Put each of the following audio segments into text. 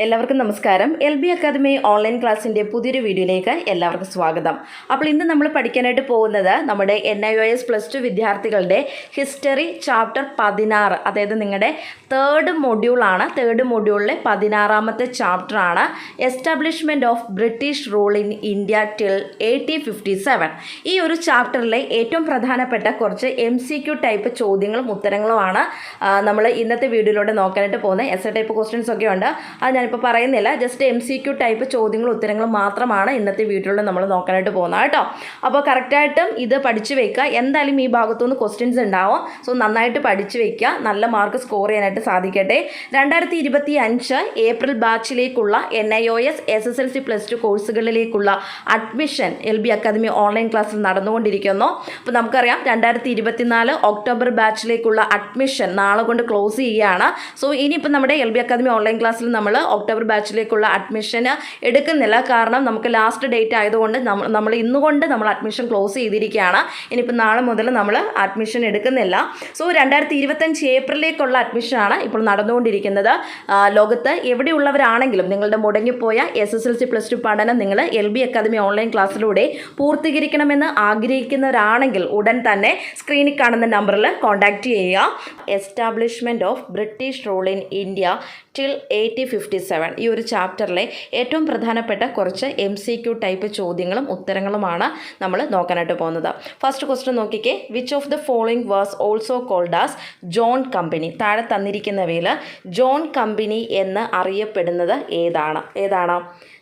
എല്ലാവർക്കും നമസ്കാരം. L B academy online ക്ലാസ്സിന്റെ പുതിയൊരു വീഡിയോയിലേക്ക് എല്ലാവർക്കും സ്വാഗതം. അപ്പോൾ ഇന്ന് നമ്മൾ പഠിക്കാനായിട്ട് പോകുന്നത് നമ്മുടെ N I O S plus two വിദ്യാർത്ഥികളുടെ ഹിസ്റ്ററി ചാപ്റ്റർ പതിനാറ്. അതായത് നിങ്ങളുടെ തേർഡ് മൊഡ്യൂളാണ് തേർഡ് മൊഡ്യൂളിലെ പതിനാറാമത്തെ ചാപ്റ്ററാണ് establishment of British rule in India till eighteen fifty seven ഈ ഒരു ചാപ്റ്ററിലെ ഏറ്റവും പ്രധാനപ്പെട്ട കുറച്ച് എം സി ക്യു ടൈപ്പ് ചോദ്യങ്ങളും ഉത്തരങ്ങളുമാണ് നമ്മൾ ഇന്നത്തെ വീഡിയോയിലൂടെ നോക്കാനായിട്ട് പോകുന്നത്. എസ് എ ടൈപ്പ് ക്വസ്റ്റ്യൻസ് ഒക്കെ ഉണ്ട്. അത് ഞാനിപ്പോൾ പറയുന്നില്ല. Just M C Q type ചോദ്യങ്ങളും ഉത്തരങ്ങളും മാത്രമാണ് ഇന്നത്തെ വീഡിയോയിൽ നമ്മൾ നോക്കാനായിട്ട് പോകുന്നത് കേട്ടോ. അപ്പോൾ കറക്റ്റായിട്ടും ഇത് പഠിച്ചു വെക്കുക. എന്തായാലും ഈ ഭാഗത്തുനിന്ന് ക്വസ്റ്റ്യൻസ് ഉണ്ടാവും. സോ നന്നായിട്ട് പഠിച്ചു വെക്കുക. നല്ല മാർക്ക് സ്കോർ ചെയ്യാനായിട്ട് സാധിക്കട്ടെ. രണ്ടായിരത്തി ഇരുപത്തി അഞ്ച് April ബാച്ചിലേക്കുള്ള N I O S S S L C plus two കോഴ്സുകളിലേക്കുള്ള admission L B academy online ക്ലാസ്സിൽ നടന്നുകൊണ്ടിരിക്കുന്നു. അപ്പോൾ നമുക്കറിയാം രണ്ടായിരത്തി ഇരുപത്തിനാല് ഒക്ടോബർ ബാച്ചിലേക്കുള്ള അഡ്മിഷൻ നാളെ കൊണ്ട് ക്ലോസ് ചെയ്യുകയാണ്. സോ ഇനിയിപ്പോൾ നമ്മുടെ എൽ ബി അക്കാദമി ഓൺലൈൻ ക്ലാസ്സിൽ നമ്മൾ ഒക്ടോബർ ബാച്ചിലേക്കുള്ള അഡ്മിഷൻ എടുക്കുന്നില്ല. കാരണം നമുക്ക് ലാസ്റ്റ് ഡേറ്റ് ആയതുകൊണ്ട് നമ്മൾ ഇന്നുകൊണ്ട് നമ്മൾ അഡ്മിഷൻ ക്ലോസ് ചെയ്തിരിക്കുകയാണ്. ഇനിയിപ്പോൾ നാളെ മുതൽ നമ്മൾ അഡ്മിഷൻ എടുക്കുന്നില്ല. സോ രണ്ടായിരത്തി ഇരുപത്തഞ്ച് ഏപ്രിലേക്കുള്ള അഡ്മിഷനാണ് ഇപ്പോൾ നടന്നുകൊണ്ടിരിക്കുന്നത്. ലോകത്ത് എവിടെയുള്ളവരാണെങ്കിലും നിങ്ങളുടെ മുടങ്ങിപ്പോയ S S L C plus two പഠനം നിങ്ങൾ എൽ ബി അക്കാദമി ഓൺലൈൻ ക്ലാസ്സിലൂടെ പൂർത്തീകരിക്കണമെന്ന് ആഗ്രഹിക്കുന്നവരാണെങ്കിൽ ഉടൻ തന്നെ സ്ക്രീനിൽ കാണുന്ന നമ്പറിൽ കോൺടാക്റ്റ് ചെയ്യുക. Establishment of British rule in India till eighty fifty seven ഈ ഒരു ചാപ്റ്ററിലെ ഏറ്റവും പ്രധാനപ്പെട്ട കുറച്ച് എം സി ടൈപ്പ് ചോദ്യങ്ങളും ഉത്തരങ്ങളുമാണ് നമ്മൾ നോക്കാനായിട്ട് പോകുന്നത്. ഫസ്റ്റ് ക്വസ്റ്റ്യൻ നോക്കിക്കേ. Which of the following was also called as John Company താഴെ തന്നിരിക്കുന്നവയിൽ ജോൺ കമ്പനി എന്ന് അറിയപ്പെടുന്നത് ഏതാണ്? ഏതാണ്?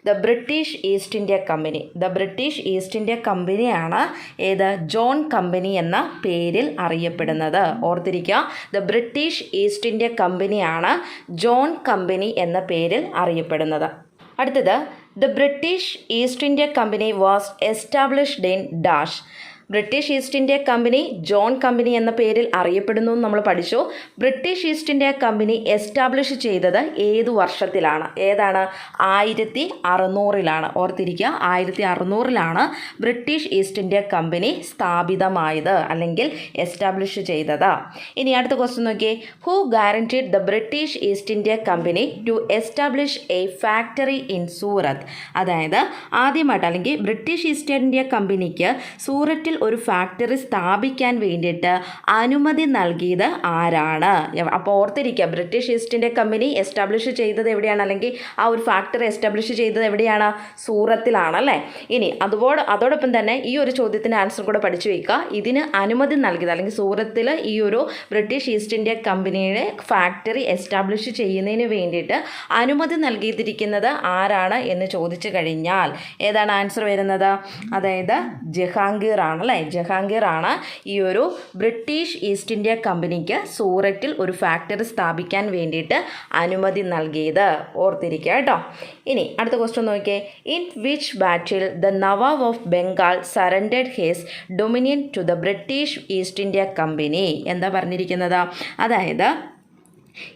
The British East India Company the British East India കമ്പനിയാണ് ഏത്? ജോൺ കമ്പനി എന്ന പേരിൽ അറിയപ്പെടുന്നത്. ഓർത്തിരിക്കുക. ദ ബ്രിട്ടീഷ് ഈസ്റ്റ് ഇന്ത്യ കമ്പനിയാണ് ജോൺ കമ്പനി എന്ന പേരിൽ അറിയപ്പെടുന്നത്. അടുത്തത് the British East India Company was established in dash. British East India Company John Company എന്ന പേരിൽ അറിയപ്പെടുന്നു നമ്മൾ പഠിച്ചു. British East India Company establish ചെയ്തത് ഏത് വർഷത്തിലാണ്? ഏതാണ്? ആയിരത്തി അറുന്നൂറിലാണ് ഓർത്തിരിക്കുക ആയിരത്തി അറുന്നൂറിലാണ് ബ്രിട്ടീഷ് ഈസ്റ്റ് ഇന്ത്യ കമ്പനി സ്ഥാപിതമായത് അല്ലെങ്കിൽ എസ്റ്റാബ്ലിഷ് ചെയ്തത്. ഇനി അടുത്ത ക്വസ്റ്റ്യൻ നോക്കിയേ. Who guaranteed the British East India Company to establish a factory in Surat അതായത് ആദ്യമായിട്ട് അല്ലെങ്കിൽ ബ്രിട്ടീഷ് ഈസ്റ്റ് ഇന്ത്യ കമ്പനിക്ക് സൂററ്റിൽ ഒരു ഫാക്ടറി സ്ഥാപിക്കാൻ വേണ്ടിയിട്ട് അനുമതി നൽകിയത് ആരാണ്? അപ്പോൾ ഓർത്തിരിക്കുക British East India Company establish ചെയ്തത് എവിടെയാണ്? അല്ലെങ്കിൽ ആ ഒരു ഫാക്ടറി എസ്റ്റാബ്ലിഷ് ചെയ്തത് എവിടെയാണ്? സൂറത്തിലാണ് അല്ലേ? ഇനി അതുപോലെ അതോടൊപ്പം തന്നെ ഈ ഒരു ചോദ്യത്തിന് ആൻസർ കൂടെ പഠിച്ചു വയ്ക്കുക. ഇതിന് അനുമതി നൽകിയത് അല്ലെങ്കിൽ സൂറത്തിൽ ഈ ഒരു ബ്രിട്ടീഷ് ഈസ്റ്റ് ഇന്ത്യ കമ്പനിയുടെ ഫാക്ടറി എസ്റ്റാബ്ലിഷ് ചെയ്യുന്നതിന് വേണ്ടിയിട്ട് അനുമതി നൽകിയിരിക്കുന്നത് ആരാണ് എന്ന് ചോദിച്ചു കഴിഞ്ഞാൽ ഏതാണ് ആൻസർ വരുന്നത്? അതായത് ജഹാംഗീർ ആണ് അല്ലേ ജഹാംഗീറാണ് ഈ ഒരു ബ്രിട്ടീഷ് ഈസ്റ്റ് ഇന്ത്യ കമ്പനിക്ക് സൂററ്റിൽ ഒരു ഫാക്ടറി സ്ഥാപിക്കാൻ വേണ്ടിയിട്ട് അനുമതി നൽകിയത്. ഓർത്തിരിക്കുക കേട്ടോ. ഇനി അടുത്ത ക്വസ്റ്റ്യൻ നോക്കിയേ. In which battle the nawab of Bengal surrendered his dominion to the British East India Company എന്താ പറഞ്ഞിരിക്കുന്നത്? അതായത്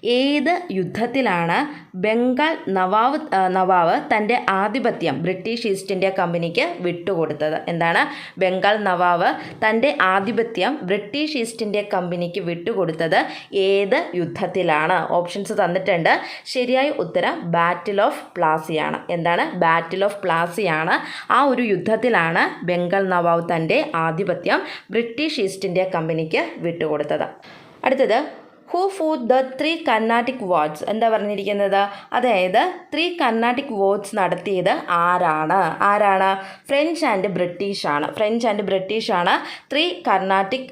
ഏത് യുദ്ധത്തിലാണ് ബംഗാൾ നവാബ് നവാബ് തന്റെ ആധിപത്യം ബ്രിട്ടീഷ് ഈസ്റ്റ് ഇന്ത്യ കമ്പനിക്ക് വിട്ടുകൊടുത്തത്? എന്താണ്? ബംഗാൾ നവാബ് തന്റെ ആധിപത്യം ബ്രിട്ടീഷ് ഈസ്റ്റ് ഇന്ത്യ കമ്പനിക്ക് വിട്ടുകൊടുത്തത് ഏത് യുദ്ധത്തിലാണ്? ഓപ്ഷൻസ് തന്നിട്ടുണ്ട്. ശരിയായ ഉത്തരം ബാറ്റിൽ ഓഫ് പ്ലാസിയാണ്. എന്താണ്? ബാറ്റിൽ ഓഫ് പ്ലാസിയാണ്. ആ ഒരു യുദ്ധത്തിലാണ് ബംഗാൾ നവാബ് തന്റെ ആധിപത്യം ബ്രിട്ടീഷ് ഈസ്റ്റ് ഇന്ത്യ കമ്പനിക്ക് വിട്ടുകൊടുത്തത്. അടുത്തത് who fought the three Carnatic wars എന്താ പറഞ്ഞിരിക്കുന്നത്? അതായത് ത്രീ കർണാട്ടിക് വാർഡ്സ് നടത്തിയത് ആരാണ്? ആരാണ്? ഫ്രഞ്ച് ആൻഡ് ബ്രിട്ടീഷ് ആണ്. ഫ്രഞ്ച് ആൻഡ് ബ്രിട്ടീഷ് ആണ് ത്രീ കർണാട്ടിക്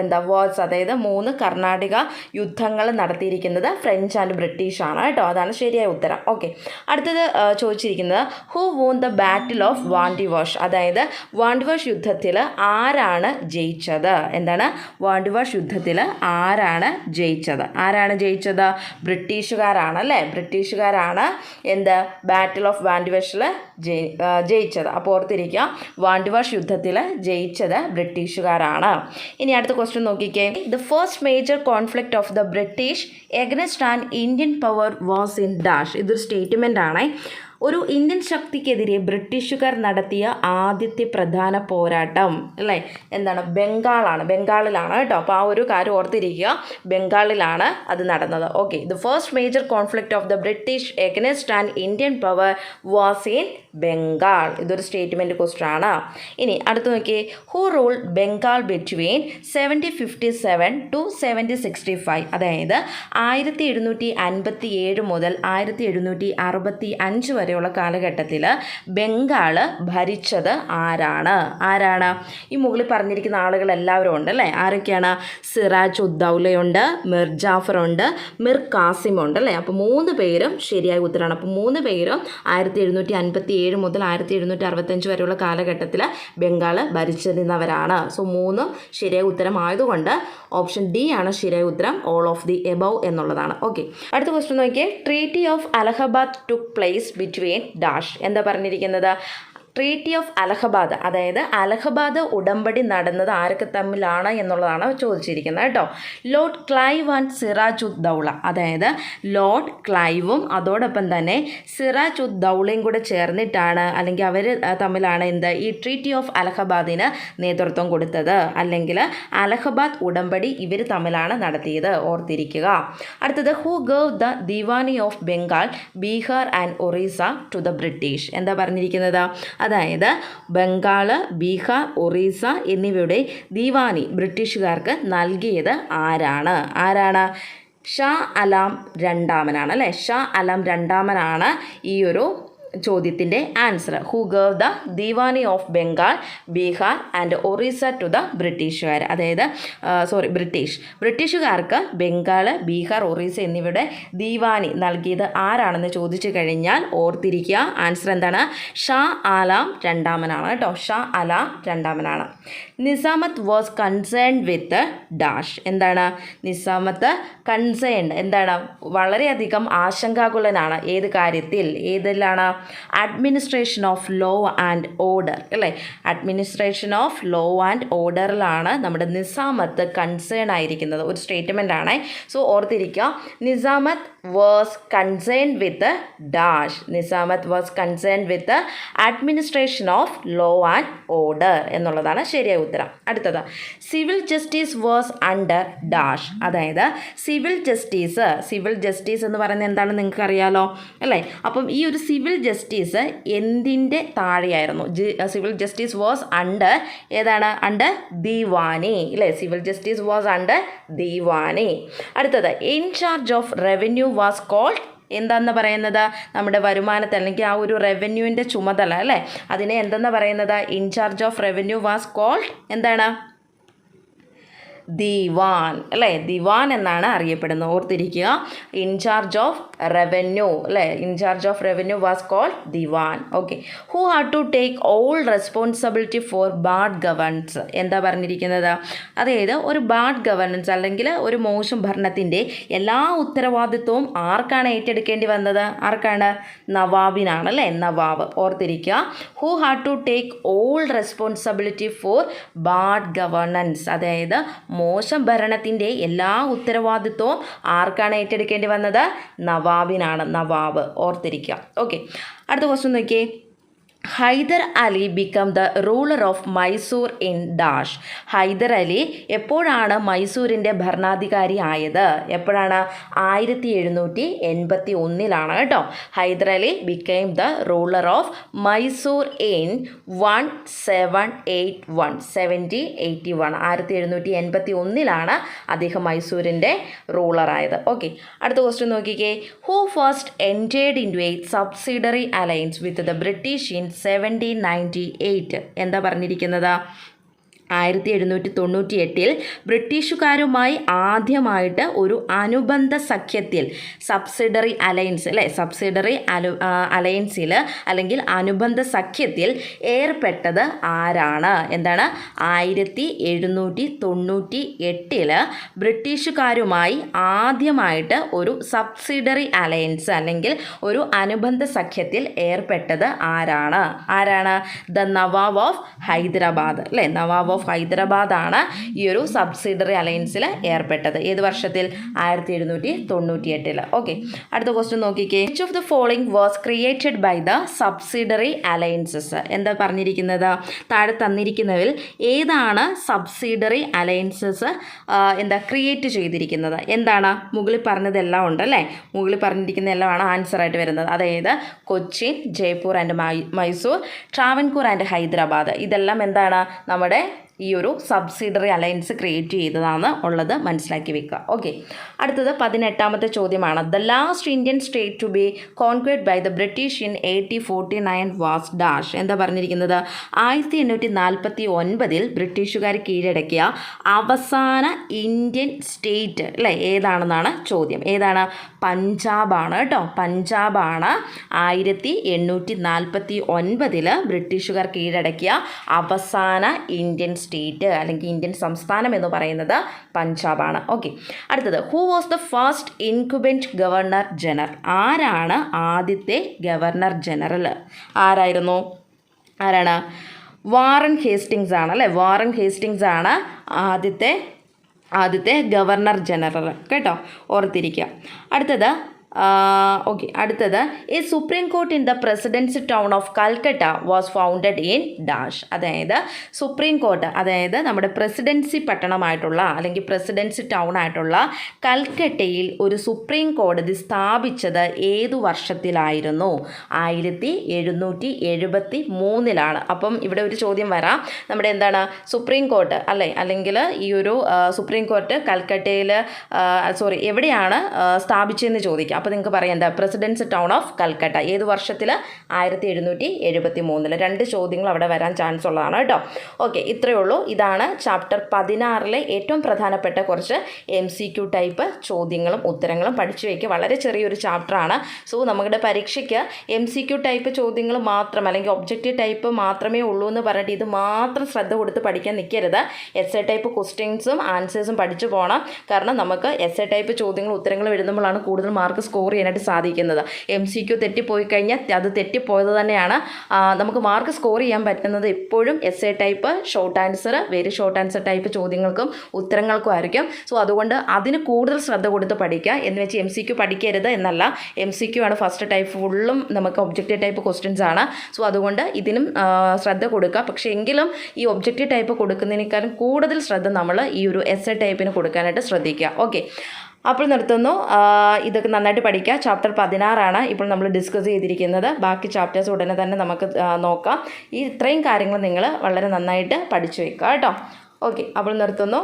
എന്താ വാർഡ്സ് അതായത് മൂന്ന് കർണാടക യുദ്ധങ്ങൾ നടത്തിയിരിക്കുന്നത് ഫ്രഞ്ച് ആൻഡ് ബ്രിട്ടീഷ് ആണ് കേട്ടോ. അതാണ് ശരിയായ ഉത്തരം. ഓക്കെ അടുത്തത് ചോദിച്ചിരിക്കുന്നത് who won the battle of Wandiwash അതായത് വാണ്ടിവാഷ് യുദ്ധത്തിൽ ആരാണ് ജയിച്ചത്? എന്താണ്? വാണ്ടിവാഷ് യുദ്ധത്തിൽ ആരാണ് ജയിച്ചത് ആരാണ് ജയിച്ചത്? ബ്രിട്ടീഷുകാരാണ് അല്ലേ ബ്രിട്ടീഷുകാരാണ് എന്ത് ബാറ്റിൽ ഓഫ് വാൻഡിവേഷിൽ ജയിച്ചത്. അപ്പോൾ ഓർത്തിരിക്കുക വാണ്ടിവാഷ് യുദ്ധത്തിൽ ജയിച്ചത് ബ്രിട്ടീഷുകാരാണ്. ഇനി അടുത്ത ക്വസ്റ്റ്യൻ നോക്കിക്കേ. The first major conflict of the British against and Indian power was in dash ഇതൊരു സ്റ്റേറ്റ്മെന്റ് ആണ്. ഒരു ഇന്ത്യൻ ശക്തിക്കെതിരെ ബ്രിട്ടീഷുകാർ നടത്തിയ ആദ്യത്തെ പ്രധാന പോരാട്ടം അല്ലേ? എന്താണ്? ബംഗാളാണ്. ബംഗാളിലാണ് കേട്ടോ. അപ്പോൾ ആ ഒരു കാര്യം ഓർത്തിരിക്കുക. ബംഗാളിലാണ് അത് നടന്നത്. Okay the first major conflict of the British against and Indian power was in Bengal ഇതൊരു സ്റ്റേറ്റ്മെന്റ് ക്വസ്റ്റൻ ആണ്. ഇനി അടുത്ത് നോക്കിയേ. Who ruled Bengal between seventy fifty seven to seventy sixty five അതായത് ആയിരത്തി എഴുന്നൂറ്റി അൻപത്തി ഏഴ് മുതൽ ആയിരത്തി എഴുന്നൂറ്റി അറുപത്തി അഞ്ച് വരെയുള്ള കാലഘട്ടത്തിൽ ബംഗാൾ ഭരിച്ചത് ആരാണ്? ആരാണ്? ഈ മുകളിൽ പറഞ്ഞിരിക്കുന്ന ആളുകൾ എല്ലാവരും ഉണ്ട് അല്ലേ? ആരൊക്കെയാണ്? സിറാജ് ഉദ്ദൗലയുണ്ട് മിർ ജാഫറുണ്ട് മിർ കാസിമുണ്ട് അല്ലേ? അപ്പോൾ മൂന്ന് പേരും ശരിയായ ഉത്തരമാണ് അപ്പോൾ മൂന്ന് പേരും ആയിരത്തി എഴുന്നൂറ്റി അൻപത്തി ഏഴ് മുതൽ ആയിരത്തി എഴുന്നൂറ്റി അറുപത്തഞ്ച് വരെയുള്ള കാലഘട്ടത്തിൽ ബംഗാൾ ഭരിച്ചിരുന്നവരാണ് സോ മൂന്ന് ശരിയായ ഉത്തരം ആയതുകൊണ്ട് ഓപ്ഷൻ ഡി ആണ് ശരിയായ ഉത്തരം. ഓൾ ഓഫ് ദി എബവ് എന്നുള്ളതാണ്. ഓക്കെ അടുത്ത ക്വസ്റ്റ്യൻ നോക്കിയേ. Treaty of Allahabad took place between dash എന്താ പറഞ്ഞിരിക്കുന്നത്? ട്രീറ്റി ഓഫ് അലഹബാദ് അതായത് അലഹബാദ് ഉടമ്പടി നടന്നത് ആരൊക്കെ തമ്മിലാണ് എന്നുള്ളതാണ് ചോദിച്ചിരിക്കുന്നത് കേട്ടോ. ലോർഡ് ക്ലൈവ് ആൻഡ് സിറാജ് ഉദ് ദൗള അതായത് ലോർഡ് ക്ലൈവും അതോടൊപ്പം തന്നെ സിറാജ് ഉദ് ദൗളയും കൂടെ ചേർന്നിട്ടാണ് അല്ലെങ്കിൽ അവർ തമ്മിലാണ് എന്ത് ഈ ട്രീറ്റി ഓഫ് അലഹബാദിന് നേതൃത്വം കൊടുത്തത്. അല്ലെങ്കിൽ അലഹബാദ് ഉടമ്പടി ഇവർ തമ്മിലാണ് നടത്തിയത്. ഓർത്തിരിക്കുക. അടുത്തത് who gave the diwani of Bengal Bihar and Orissa to the British എന്താ പറഞ്ഞിരിക്കുന്നത്? അതായത് ബംഗാൾ ബീഹാർ ഒറീസ എന്നിവയുടെ ദിവാനി ബ്രിട്ടീഷുകാർക്ക് നൽകിയത് ആരാണ്? ആരാണ്? ഷാ അലാം രണ്ടാമനാണ് അല്ലേ? ഷാ അലാം രണ്ടാമനാണ് ഈ ഒരു ചോദ്യത്തിന്റെ answer who gave the diwani of Bengal Bihar and Orissa to the ബ്രിട്ടീഷുകാർ അതായത് സോറി ബ്രിട്ടീഷ് ബ്രിട്ടീഷുകാർക്ക് ബംഗാൾ ബീഹാർ ഒറീസ എന്നിവയുടെ ദിവാനി നൽകിയത് ആരാണെന്ന് ചോദിച്ചു കഴിഞ്ഞാൽ ഓർത്തിരിക്കുക. ആൻസർ എന്താണ്? ഷാ ആലാം രണ്ടാമനാണ് കേട്ടോ. Shah Alam രണ്ടാമനാണ്. Nizamat was concern with dash എന്താണ്? നിസാമത്ത് കൺസേൺ എന്താണ്? വളരെയധികം ആശങ്കാകുലനാണ്. ഏത് കാര്യത്തിൽ? ഏതിലാണ്? Administration of law and order അല്ലേ? അഡ്മിനിസ്ട്രേഷൻ ഓഫ് ലോ ആൻഡ് ഓർഡറിലാണ് നമ്മുടെ നിസാമത്ത് കൺസേൺ ആയിരിക്കുന്നത്. ഒരു സ്റ്റേറ്റ്മെന്റ് ആണ്. സോ ഓർത്തിരിക്കുക. Nizamat was concern with dash Nizamat was concern with administration of law and order എന്നുള്ളതാണ് ശരിയായ ഉത്തരം. അടുത്തത് civil justice was under dash അതായത് സിവിൽ ജസ്റ്റിസ് സിവിൽ ജസ്റ്റിസ് എന്ന് പറയുന്നത് എന്താണ് നിങ്ങൾക്ക് അറിയാലോ അല്ലേ? അപ്പം ഈ ഒരു സിവിൽ ജസ്റ്റിസ് എന്തിന്റെ താഴെയായിരുന്നു? സിവിൽ ജസ്റ്റിസ് വാസ് അണ്ടർ ഏതാണ്? അണ്ടർ ദിവാനി അല്ലേ? Civil justice was under diwani അടുത്തത് in charge of revenue was called എന്താന്ന് പറയുന്നത്? നമ്മുടെ വരുമാനത്തെ അല്ലെങ്കിൽ ആ ഒരു റവന്യൂവിന്റെ ചുമതല അല്ലേ? അതിനെ എന്തെന്ന് പറയുന്നത്? In charge of revenue was called എന്താണ്? ദിവാൻ അല്ലേ? ദിവാൻ എന്നാണ് അറിയപ്പെടുന്നത്. ഓർത്തിരിക്കുക. ഇൻചാർജ് ഓഫ് റവന്യൂ അല്ലേ? In charge of revenue was called diwan. Okay who had to take all responsibility for bad governance എന്താ പറഞ്ഞിരിക്കുന്നത്? അതായത് ഒരു ബാഡ് ഗവർണൻസ് അല്ലെങ്കിൽ ഒരു മോശം ഭരണത്തിന്റെ എല്ലാ ഉത്തരവാദിത്വവും ആർക്കാണ് ഏറ്റെടുക്കേണ്ടി വന്നത്? ആർക്കാണ്? നവാബിനാണ് അല്ലേ? നവാബ്. ഓർത്തിരിക്കുക. Who had to take all responsibility for bad governance അതായത് മോശം ഭരണത്തിന്റെ എല്ലാ ഉത്തരവാദിത്വവും ആർക്കാണ് ഏറ്റെടുക്കേണ്ടി വന്നത്? നവാബിനാണ്. നവാബ്. ഓർത്തിരിക്കുക. ഓക്കെ അടുത്ത ക്വസ്റ്റ്യൻ നോക്കിയേ. Hyder Ali become the ruler of Mysore in dash Hyder Ali എപ്പോഴാണ് മൈസൂരിന്റെ ഭരണാധികാരി ആയത്? എപ്പോഴാണ്? ആയിരത്തി എഴുന്നൂറ്റി എൺപത്തി ഒന്നിലാണ് കേട്ടോ. Hyder Ali became the ruler of Mysore in one seven eight one seventy eighty one ആയിരത്തി എഴുന്നൂറ്റി എൺപത്തി ഒന്നിലാണ് അദ്ദേഹം മൈസൂരിന്റെ റൂളറായത് ഓക്കെ അടുത്ത ക്വസ്റ്റ്യൻ നോക്കിക്കേ. Who first entered into a subsidiary alliance with the British in seventeen ninety eight എന്താ പറഞ്ഞിരിക്കുന്നത്? ആയിരത്തി എഴുന്നൂറ്റി തൊണ്ണൂറ്റി എട്ടിൽ ബ്രിട്ടീഷുകാരുമായി ആദ്യമായിട്ട് ഒരു അനുബന്ധ സഖ്യത്തിൽ സബ്സിഡറി അലയൻസ് അല്ലേ? സബ്സിഡറി അലു അലയൻസിൽ അല്ലെങ്കിൽ അനുബന്ധ സഖ്യത്തിൽ ഏർപ്പെട്ടത് ആരാണ്? എന്താണ്? ആയിരത്തി എഴുന്നൂറ്റി തൊണ്ണൂറ്റി എട്ടിൽ ബ്രിട്ടീഷുകാരുമായി ആദ്യമായിട്ട് ഒരു സബ്സിഡറി അലയൻസ് അല്ലെങ്കിൽ ഒരു അനുബന്ധ സഖ്യത്തിൽ ഏർപ്പെട്ടത് ആരാണ്? ആരാണ്? ദ നവാബ് ഓഫ് ഹൈദരാബാദ് അല്ലേ? നവാബ് ഓഫ് ഓഫ് ഹൈദരാബാദാണ് ഈ ഒരു സബ്സിഡറി അലയൻസിൽ ഏർപ്പെട്ടത്. ഏത് വർഷത്തിൽ? ആയിരത്തി എഴുന്നൂറ്റി തൊണ്ണൂറ്റി എട്ടിൽ ഓക്കെ. അടുത്ത ക്വസ്റ്റ്യൻ നോക്കിക്കേ. Which of the following was created by the subsidiary alliances എന്താ പറഞ്ഞിരിക്കുന്നത്? താഴെ തന്നിരിക്കുന്നതിൽ ഏതാണ് സബ്സിഡറി അലയൻസസ് എന്താ ക്രിയേറ്റ് ചെയ്തിരിക്കുന്നത്? എന്താണ്? മുകളിൽ പറഞ്ഞതെല്ലാം ഉണ്ടല്ലേ? മുകളിൽ പറഞ്ഞിരിക്കുന്ന എല്ലാമാണ് ആൻസർ ആയിട്ട് വരുന്നത്. അതായത് കൊച്ചി ജയ്പൂർ ആൻഡ് മൈസൂർ ട്രാവൻകൂർ ആൻഡ് ഹൈദരാബാദ്. ഇതെല്ലാം എന്താണ്? നമ്മുടെ ഈ ഒരു സബ്സിഡറി അലയൻസ് ക്രിയേറ്റ് ചെയ്തതാണ് ഉള്ളത്. മനസ്സിലാക്കി വെക്കുക. ഓക്കെ അടുത്തത് പതിനെട്ടാമത്തെ ചോദ്യമാണ്. The last Indian state to be conquered by the British in eighty forty nine was dash എന്താ പറഞ്ഞിരിക്കുന്നത്? ആയിരത്തി എണ്ണൂറ്റി നാൽപ്പത്തി ഒൻപതിൽ ബ്രിട്ടീഷുകാർ കീഴടക്കിയ അവസാന ഇന്ത്യൻ സ്റ്റേറ്റ് അല്ലേ? ഏതാണെന്നാണ് ചോദ്യം. ഏതാണ്? പഞ്ചാബാണ് കേട്ടോ. പഞ്ചാബാണ് ആയിരത്തി എണ്ണൂറ്റി നാൽപ്പത്തി ഒൻപതിൽ ബ്രിട്ടീഷുകാർ കീഴടക്കിയ അവസാന ഇന്ത്യൻ അല്ലെങ്കിൽ ഇന്ത്യൻ സംസ്ഥാനം എന്ന് പറയുന്നത് പഞ്ചാബാണ്. ഓക്കെ അടുത്തത് who was the first incumbent governor general ആരാണ് ആദ്യത്തെ ഗവർണർ ജനറൽ ആരായിരുന്നു? ആരാണ്? വാറൻ ഹേസ്റ്റിങ്സ് ആണ് അല്ലേ? വാറൻ ഹേസ്റ്റിങ്സ് ആണ് ആദ്യത്തെ ആദ്യത്തെ ഗവർണർ ജനറൽ കേട്ടോ? ഓർത്തിരിക്കുക. അടുത്തത് ഓക്കെ അടുത്തത്. ഈ Supreme Court in the presidency town of Calcutta was founded in dash അതായത് സുപ്രീം കോർട്ട് അതായത് നമ്മുടെ പ്രസിഡൻസി പട്ടണമായിട്ടുള്ള അല്ലെങ്കിൽ പ്രസിഡൻസി ടൗൺ ആയിട്ടുള്ള കൽക്കട്ടയിൽ ഒരു സുപ്രീം കോടതി സ്ഥാപിച്ചത് ഏതു വർഷത്തിലായിരുന്നു? ആയിരത്തി എഴുന്നൂറ്റി എഴുപത്തി മൂന്നിലാണ് അപ്പം ഇവിടെ ഒരു ചോദ്യം വരാം. നമ്മുടെ എന്താണ്? സുപ്രീം കോർട്ട് അല്ലേ? അല്ലെങ്കിൽ ഈ ഒരു സുപ്രീം കോർട്ട് കൽക്കട്ടയിൽ സോറി എവിടെയാണ് സ്ഥാപിച്ചതെന്ന് ചോദിക്കാം. അപ്പോൾ നിങ്ങൾക്ക് പറയാം എന്താ പ്രസിഡൻസ് ടൗൺ ഓഫ് കൽക്കട്ട. ഏത് വർഷത്തിൽ ആയിരത്തി എഴുന്നൂറ്റി എഴുപത്തി മൂന്നിൽ രണ്ട് ചോദ്യങ്ങൾ അവിടെ വരാൻ ചാൻസ് ഉള്ളതാണ് കേട്ടോ. ഓക്കെ ഇത്രയേ ഉള്ളൂ. ഇതാണ് ചാപ്റ്റർ പതിനാറിലെ ഏറ്റവും പ്രധാനപ്പെട്ട കുറച്ച് എം സി ക്യു ടൈപ്പ് ചോദ്യങ്ങളും ഉത്തരങ്ങളും പഠിച്ചു വയ്ക്കുക വളരെ ചെറിയൊരു ചാപ്റ്ററാണ് സോ നമ്മുടെ പരീക്ഷയ്ക്ക് എം സി ക്യു ടൈപ്പ് ചോദ്യങ്ങൾ മാത്രം അല്ലെങ്കിൽ ഒബ്ജക്റ്റീവ് ടൈപ്പ് മാത്രമേ ഉള്ളൂ എന്ന് പറഞ്ഞിട്ട് ഇത് മാത്രം ശ്രദ്ധ കൊടുത്ത് പഠിക്കാൻ നിൽക്കരുത് എസ് എ ടൈപ്പ് ക്വസ്റ്റ്യൻസും ആൻസേഴ്സും പഠിച്ചു പോകണം കാരണം നമുക്ക് എസ് എ ടൈപ്പ് ചോദ്യങ്ങളും ഉത്തരങ്ങളും എഴുതുമ്പോഴാണ് കൂടുതൽ മാർക്ക് സ്കോർ ചെയ്യാനായിട്ട് സാധിക്കുന്നത്. എം സി ക്യു തെറ്റിപ്പോയി കഴിഞ്ഞാൽ അത് തെറ്റിപ്പോയത് തന്നെയാണ്. നമുക്ക് മാർക്ക് സ്കോർ ചെയ്യാൻ പറ്റുന്നത് എപ്പോഴും S A type short answer very short answer type ചോദ്യങ്ങൾക്കും ഉത്തരങ്ങൾക്കും ആയിരിക്കും. സോ അതുകൊണ്ട് അതിന് കൂടുതൽ ശ്രദ്ധ കൊടുത്ത് പഠിക്കുക. എന്ന് വെച്ച് എം സി ക്യു പഠിക്കരുത് എന്നല്ല. എം സി ക്യു ആണ് ഫസ്റ്റ് ടൈപ്പ് ഫുള്ളും നമുക്ക് ഒബ്ജക്റ്റീവ് ടൈപ്പ് ക്വസ്റ്റ്യൻസ് ആണ്. സോ അതുകൊണ്ട് ഇതിനും ശ്രദ്ധ കൊടുക്കുക. പക്ഷേ എങ്കിലും ഈ ഒബ്ജക്റ്റീവ് ടൈപ്പ് കൊടുക്കുന്നതിനേക്കാളും കൂടുതൽ ശ്രദ്ധ നമ്മൾ ഈ ഒരു എസ് എ ടൈപ്പിന് കൊടുക്കാനായിട്ട് ശ്രദ്ധിക്കുക. ഓക്കെ അപ്പോൾ നിർത്തുന്നു. ഇതൊക്കെ നന്നായിട്ട് പഠിക്കുക ചാപ്റ്റർ പതിനാറാണ് ഇപ്പോൾ നമ്മൾ ഡിസ്കസ് ചെയ്തിരിക്കുന്നത്. ബാക്കി ചാപ്റ്റേഴ്സ് ഉടനെ തന്നെ നമുക്ക് നോക്കാം. ഈ ഇത്രയും കാര്യങ്ങൾ നിങ്ങൾ വളരെ നന്നായിട്ട് പഠിച്ചു വയ്ക്കുക കേട്ടോ. ഓക്കെ അപ്പോൾ നിർത്തുന്നു.